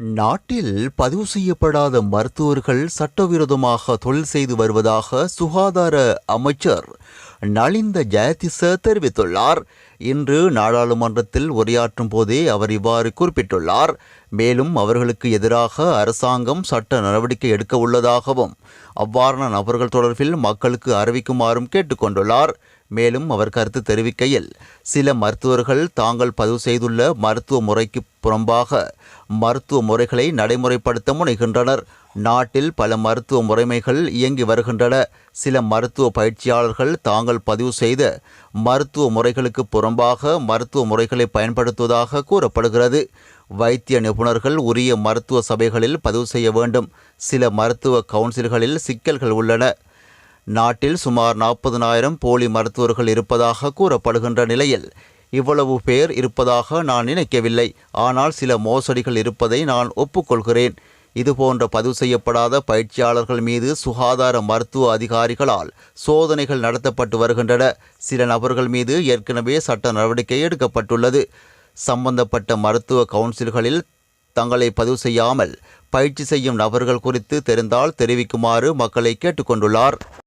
நாட்டில் பதிவு செய்யப்படாத மருத்துவர்கள் சட்டவிரோதமாக தொழில் செய்து வருவதாக சுகாதார அமைச்சர் நலிந்த ஜெயதிச தெரிவித்துள்ளார். இன்று நாடாளுமன்றத்தில் உரையாற்றும் போதே அவர் இவ்வாறு குறிப்பிட்டுள்ளார். மேலும் அவர்களுக்கு எதிராக அரசாங்கம் சட்ட நடவடிக்கை எடுக்க உள்ளதாகவும் அவ்வாறான நபர்கள் தொடர்பில் மக்களுக்கு அறிவிக்குமாறும் கேட்டுக்கொண்டுள்ளார் மேலும் அவர் கருத்து தெரிவிக்கையில் சில மருத்துவர்கள் தாங்கள் பதிவு செய்துள்ள மருத்துவ முறைக்கு புறம்பாக மருத்துவ முறைகளை நடைமுறைப்படுத்த முனைகின்றனர். நாட்டில் பல மருத்துவ முறைமைகள் இயங்கி வருகின்றன. சில மருத்துவ பயிற்சியாளர்கள் தாங்கள் பதிவு செய்த மருத்துவ முறைகளுக்கு புறம்பாக மருத்துவ முறைகளை பயன்படுத்துவதாக கூறப்படுகிறது. வைத்திய நிபுணர்கள் உரிய மருத்துவ சபைகளில் பதிவு செய்ய வேண்டும். சில மருத்துவ கவுன்சில்களில் சிக்கல்கள் உள்ளன. நாட்டில் சுமார் நாற்பதனாயிரம் போலி மருத்துவர்கள் இருப்பதாக கூறப்படுகின்ற நிலையில் இவ்வளவு பேர் இருப்பதாக நான் நினைக்கவில்லை. ஆனால் சில மோசடிகள் இருப்பதை நான் ஒப்புக்கொள்கிறேன். இதுபோன்ற பதிவு செய்யப்படாத பயிற்சியாளர்கள் மீது சுகாதார மருத்துவ அதிகாரிகளால் சோதனைகள் நடத்தப்பட்டு வருகின்றன. சில நபர்கள் மீது ஏற்கனவே சட்ட நடவடிக்கை எடுக்கப்பட்டுள்ளது. சம்பந்தப்பட்ட மருத்துவ கவுன்சில்களில் தங்களை பதிவு செய்யாமல் பயிற்சி செய்யும் நபர்கள் குறித்து தெரிந்தால் தெரிவிக்குமாறு மக்களை கேட்டுக்கொண்டுள்ளார்.